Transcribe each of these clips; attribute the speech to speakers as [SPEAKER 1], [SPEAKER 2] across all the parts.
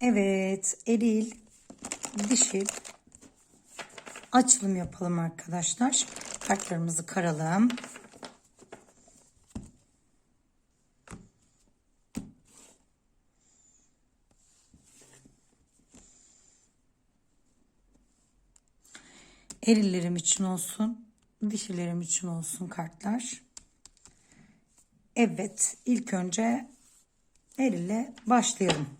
[SPEAKER 1] Evet, eril, dişil açılım yapalım arkadaşlar. Kartlarımızı karalım. Erillerim için olsun, dişilerim için olsun kartlar. Evet, ilk önce erille başlayalım.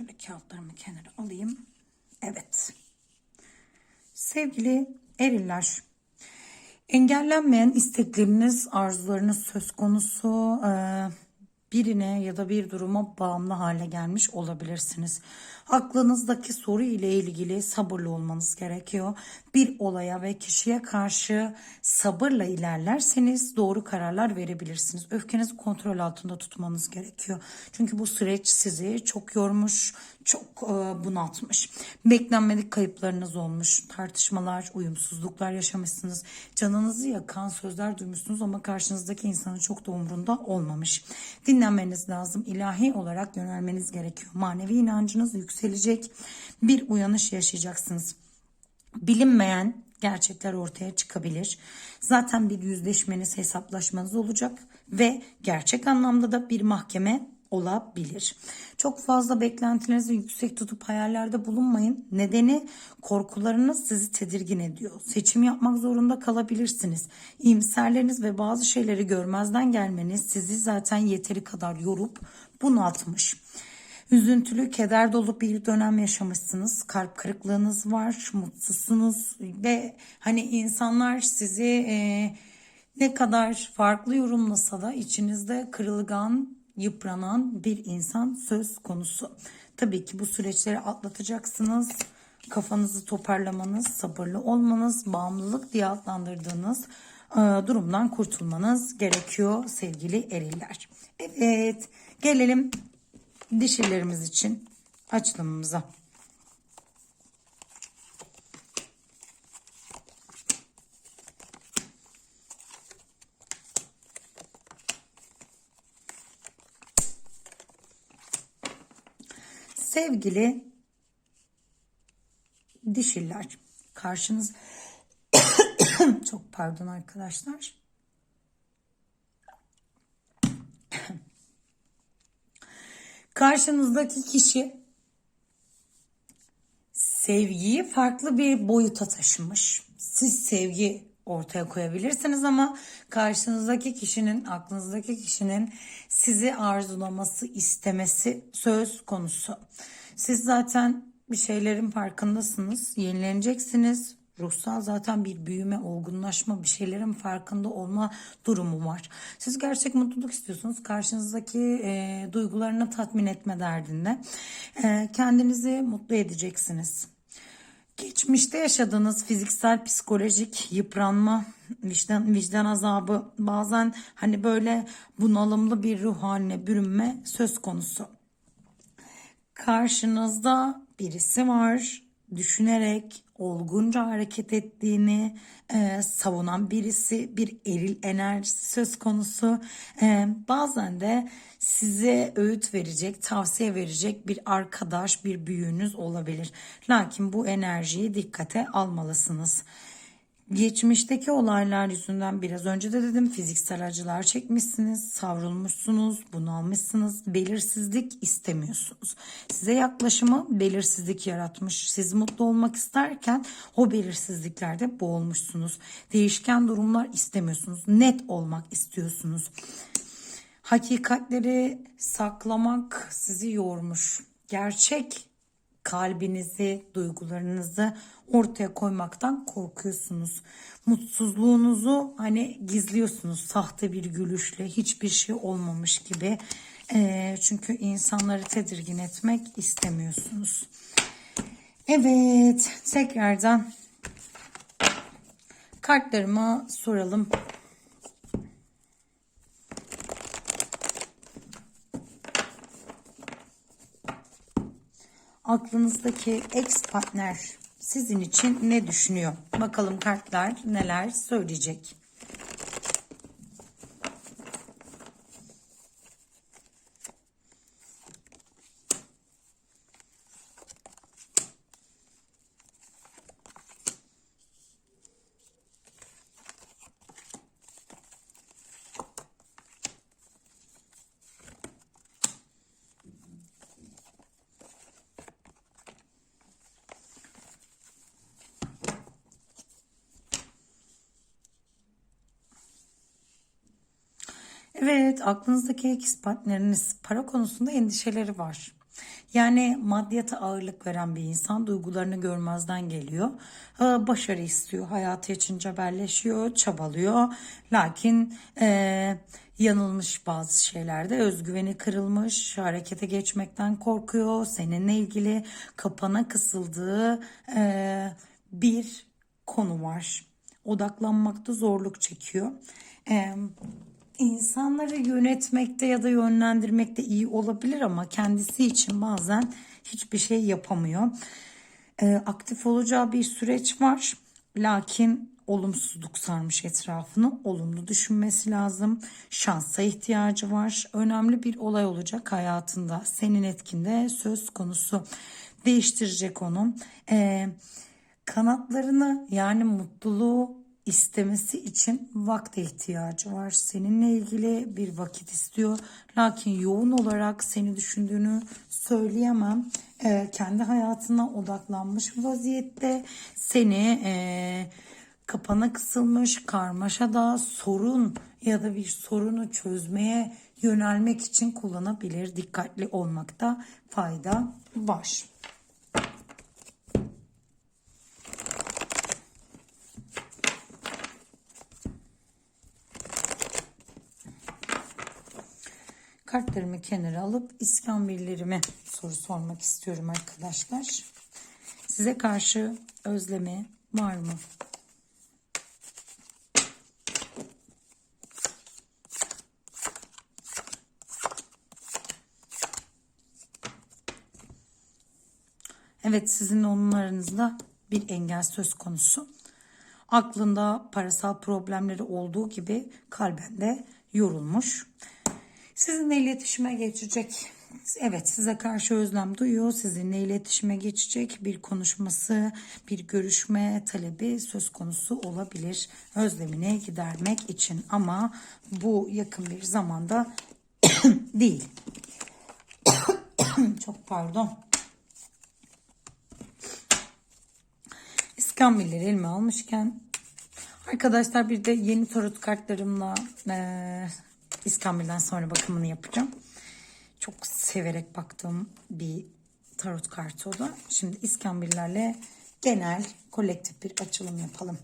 [SPEAKER 1] Şöyle kağıtlarımı kenara alayım. Evet. Sevgili eriller, engellenmeyen istekleriniz, arzularınız söz konusu e, birine ya da bir duruma bağımlı hale gelmiş olabilirsiniz. Aklınızdaki soru ile ilgili sabırlı olmanız gerekiyor. Bir olaya ve kişiye karşı sabırla ilerlerseniz doğru kararlar verebilirsiniz. Öfkenizi kontrol altında tutmanız gerekiyor. Çünkü bu süreç sizi çok yormuş, çok e, bunaltmış. Beklenmedik kayıplarınız olmuş, tartışmalar, uyumsuzluklar yaşamışsınız. Canınızı yakan sözler duymuşsunuz ama karşınızdaki insanın çok da umrunda olmamış. Dinlenmeniz lazım. İlahi olarak yönelmeniz gerekiyor. Manevi inancınız yükselecek. Bir uyanış yaşayacaksınız. Bilinmeyen gerçekler ortaya çıkabilir. Zaten bir yüzleşmeniz, hesaplaşmanız olacak ve gerçek anlamda da bir mahkeme olabilir. Çok fazla beklentilerinizi yüksek tutup hayallerde bulunmayın. Nedeni korkularınız sizi tedirgin ediyor. Seçim yapmak zorunda kalabilirsiniz. İyimserleriniz ve bazı şeyleri görmezden gelmeniz sizi zaten yeteri kadar yorup bunaltmış. Üzüntülü, keder dolu bir dönem yaşamışsınız. Kalp kırıklığınız var, mutsuzsunuz ve hani insanlar sizi e, ne kadar farklı yorumlasa da içinizde kırılgan, yıpranan bir insan söz konusu. Tabii ki bu süreçleri atlatacaksınız. Kafanızı toparlamanız, sabırlı olmanız, bağımlılık diye adlandırdığınız e, durumdan kurtulmanız gerekiyor sevgili eriller. Evet, gelelim dişilerimiz için açılımımıza. Sevgili dişiller karşınız çok pardon arkadaşlar. Karşınızdaki kişi sevgiyi farklı bir boyuta taşımış. Siz sevgi ortaya koyabilirsiniz ama karşınızdaki kişinin, aklınızdaki kişinin sizi arzulaması, istemesi söz konusu. Siz zaten bir şeylerin farkındasınız, yenileneceksiniz. Ruhsal zaten bir büyüme, olgunlaşma, bir şeylerin farkında olma durumu var. Siz gerçek mutluluk istiyorsunuz. Karşınızdaki e, duygularını tatmin etme derdinde. E, kendinizi mutlu edeceksiniz. Geçmişte yaşadığınız fiziksel, psikolojik yıpranma, vicdan, vicdan azabı, bazen hani böyle bunalımlı bir ruh haline bürünme söz konusu. Karşınızda birisi var, düşünerek olgunca hareket ettiğini e, savunan birisi, bir eril enerjisi söz konusu. E, bazen de size öğüt verecek, tavsiye verecek bir arkadaş, bir büyüğünüz olabilir. Lakin bu enerjiyi dikkate almalısınız. Geçmişteki olaylar yüzünden biraz önce de dedim fiziksel acılar çekmişsiniz, savrulmuşsunuz, bunalmışsınız, belirsizlik istemiyorsunuz. Size yaklaşımı belirsizlik yaratmış. Siz mutlu olmak isterken o belirsizliklerde boğulmuşsunuz. Değişken durumlar istemiyorsunuz. Net olmak istiyorsunuz. Hakikatleri saklamak sizi yormuş. Gerçek kalbinizi, duygularınızı ortaya koymaktan korkuyorsunuz. Mutsuzluğunuzu hani gizliyorsunuz sahte bir gülüşle hiçbir şey olmamış gibi. E, çünkü insanları tedirgin etmek istemiyorsunuz. Evet, tekrardan Kartlarıma soralım. Aklınızdaki ex partner sizin için ne düşünüyor? Bakalım kartlar neler söyleyecek. Evet, aklınızdaki ex partneriniz para konusunda endişeleri var. Yani maddiyata ağırlık veren bir insan duygularını görmezden geliyor. Ee, Başarı istiyor, hayatı için cebelleşiyor, çabalıyor. Lakin e, yanılmış bazı şeylerde özgüveni kırılmış, harekete geçmekten korkuyor. Seninle ilgili kapana kısıldığı e, bir konu var. Odaklanmakta zorluk çekiyor. E, İnsanları yönetmekte ya da yönlendirmekte iyi olabilir ama kendisi için bazen hiçbir şey yapamıyor. Ee, aktif olacağı bir süreç var. Lakin olumsuzluk sarmış etrafını. Olumlu düşünmesi lazım. Şansa ihtiyacı var. Önemli bir olay olacak hayatında. Senin etkinde söz konusu. Değiştirecek onu. Ee, kanatlarını yani mutluluğu istemesi için vakte ihtiyacı var. Seninle ilgili bir vakit istiyor. Lakin yoğun olarak seni düşündüğünü söyleyemem. Ee, kendi hayatına odaklanmış vaziyette seni e, kapana kısılmış karmaşada sorun ya da bir sorunu çözmeye yönelmek için kullanabilir. Dikkatli olmakta fayda var. Kartlarımı kenara alıp iskambillerime soru sormak istiyorum arkadaşlar. Size karşı özlemi var mı? Evet sizin onun aranızda bir engel söz konusu. Aklında parasal problemleri olduğu gibi kalben de yorulmuş. Sizinle iletişime geçecek. Evet size karşı özlem duyuyor. Sizinle iletişime geçecek bir konuşması, bir görüşme talebi söz konusu olabilir. Özlemini gidermek için ama bu yakın bir zamanda değil. Çok pardon. İskambilleri elime almışken arkadaşlar bir de yeni tarot kartlarımla e, İskambil'den sonra bakımını yapacağım. Çok severek baktığım bir tarot kartı o da. Şimdi İskambillerle genel kolektif bir açılım yapalım.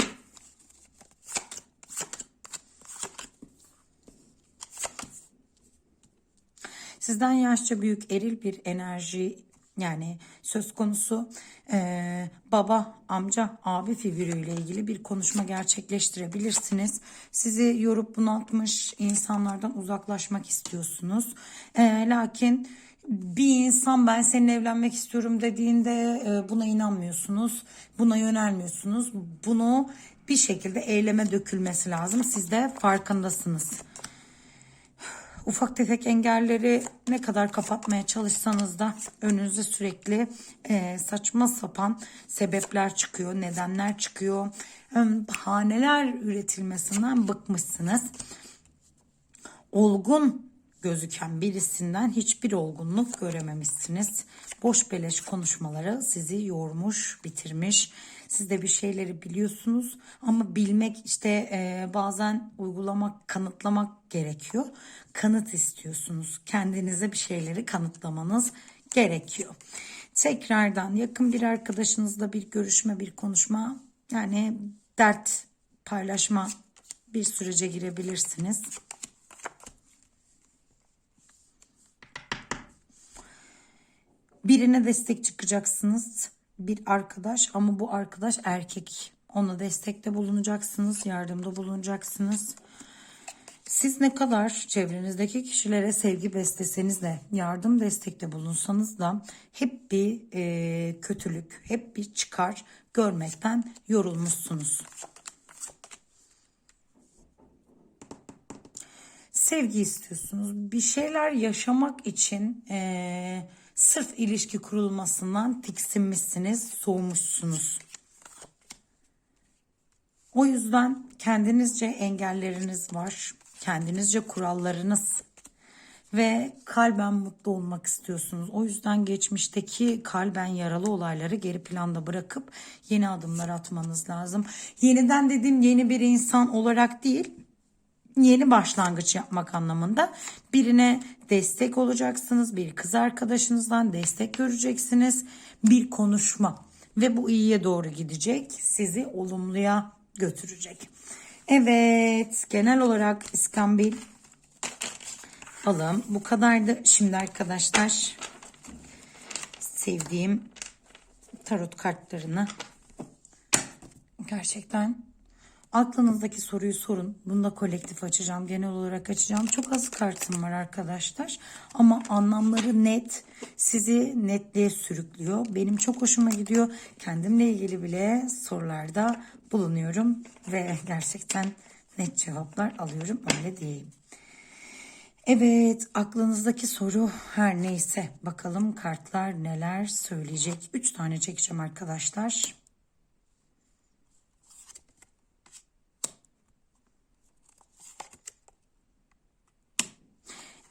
[SPEAKER 1] Sizden yaşça büyük eril bir enerji yani söz konusu e, baba, amca, abi figürüyle ilgili bir konuşma gerçekleştirebilirsiniz. Sizi yorup bunaltmış insanlardan uzaklaşmak istiyorsunuz. E, lakin bir insan ben seninle evlenmek istiyorum dediğinde e, buna inanmıyorsunuz. Buna yönelmiyorsunuz. Bunu bir şekilde eyleme dökülmesi lazım. Siz de farkındasınız ufak tefek engelleri ne kadar kapatmaya çalışsanız da önünüze sürekli e, saçma sapan sebepler çıkıyor, nedenler çıkıyor. Bahaneler üretilmesinden bıkmışsınız. Olgun gözüken birisinden hiçbir olgunluk görememişsiniz. Boş beleş konuşmaları sizi yormuş, bitirmiş. Siz de bir şeyleri biliyorsunuz ama bilmek işte e, bazen uygulamak, kanıtlamak gerekiyor. Kanıt istiyorsunuz. Kendinize bir şeyleri kanıtlamanız gerekiyor. Tekrardan yakın bir arkadaşınızla bir görüşme, bir konuşma yani dert paylaşma bir sürece girebilirsiniz. Birine destek çıkacaksınız. Bir arkadaş ama bu arkadaş erkek Ona destekte bulunacaksınız, yardımda bulunacaksınız. Siz ne kadar çevrenizdeki kişilere sevgi besleseniz de, yardım destekte bulunsanız da hep bir e, kötülük, hep bir çıkar görmekten yorulmuşsunuz. Sevgi istiyorsunuz. Bir şeyler yaşamak için e, sırf ilişki kurulmasından tiksinmişsiniz, soğumuşsunuz. O yüzden kendinizce engelleriniz var. Kendinizce kurallarınız ve kalben mutlu olmak istiyorsunuz. O yüzden geçmişteki kalben yaralı olayları geri planda bırakıp yeni adımlar atmanız lazım. Yeniden dediğim yeni bir insan olarak değil, yeni başlangıç yapmak anlamında birine destek olacaksınız. Bir kız arkadaşınızdan destek göreceksiniz. Bir konuşma ve bu iyiye doğru gidecek. Sizi olumluya götürecek. Evet genel olarak İskambil balım bu kadardı. Şimdi arkadaşlar sevdiğim tarot kartlarını gerçekten aklınızdaki soruyu sorun. Bunu da kolektif açacağım. Genel olarak açacağım. Çok az kartım var arkadaşlar. Ama anlamları net. Sizi netliğe sürüklüyor. Benim çok hoşuma gidiyor. Kendimle ilgili bile sorularda bulunuyorum. Ve gerçekten net cevaplar alıyorum. Öyle diyeyim. Evet aklınızdaki soru her neyse bakalım kartlar neler söyleyecek. 3 tane çekeceğim arkadaşlar.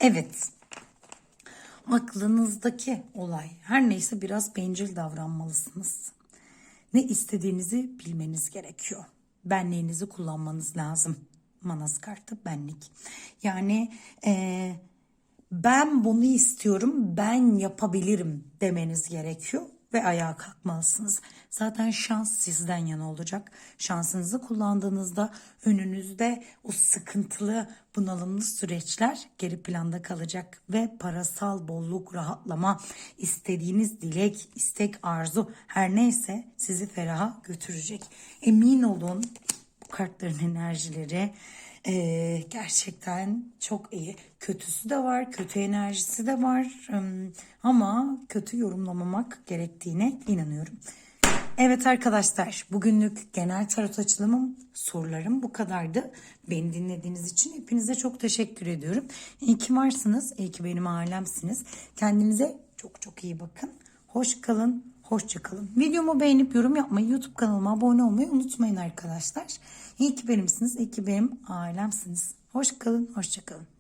[SPEAKER 1] Evet. Aklınızdaki olay her neyse biraz bencil davranmalısınız. Ne istediğinizi bilmeniz gerekiyor. Benliğinizi kullanmanız lazım. Manas kartı benlik. Yani eee, ben bunu istiyorum, ben yapabilirim demeniz gerekiyor ve ayağa kalkmalısınız. Zaten şans sizden yana olacak. Şansınızı kullandığınızda önünüzde o sıkıntılı, bunalımlı süreçler geri planda kalacak ve parasal bolluk, rahatlama, istediğiniz dilek, istek, arzu her neyse sizi feraha götürecek. Emin olun bu kartların enerjileri ee, gerçekten çok iyi. Kötüsü de var, kötü enerjisi de var. Ama kötü yorumlamamak gerektiğine inanıyorum. Evet arkadaşlar, bugünlük genel tarot açılımım, sorularım bu kadardı. Beni dinlediğiniz için hepinize çok teşekkür ediyorum. İyi ki varsınız, iyi ki benim ailemsiniz. Kendinize çok çok iyi bakın. Hoş kalın, hoşça kalın. Videomu beğenip yorum yapmayı, YouTube kanalıma abone olmayı unutmayın arkadaşlar. İyi ki benimsiniz, iyi ki benim ailemsiniz. Hoş kalın, hoşça kalın.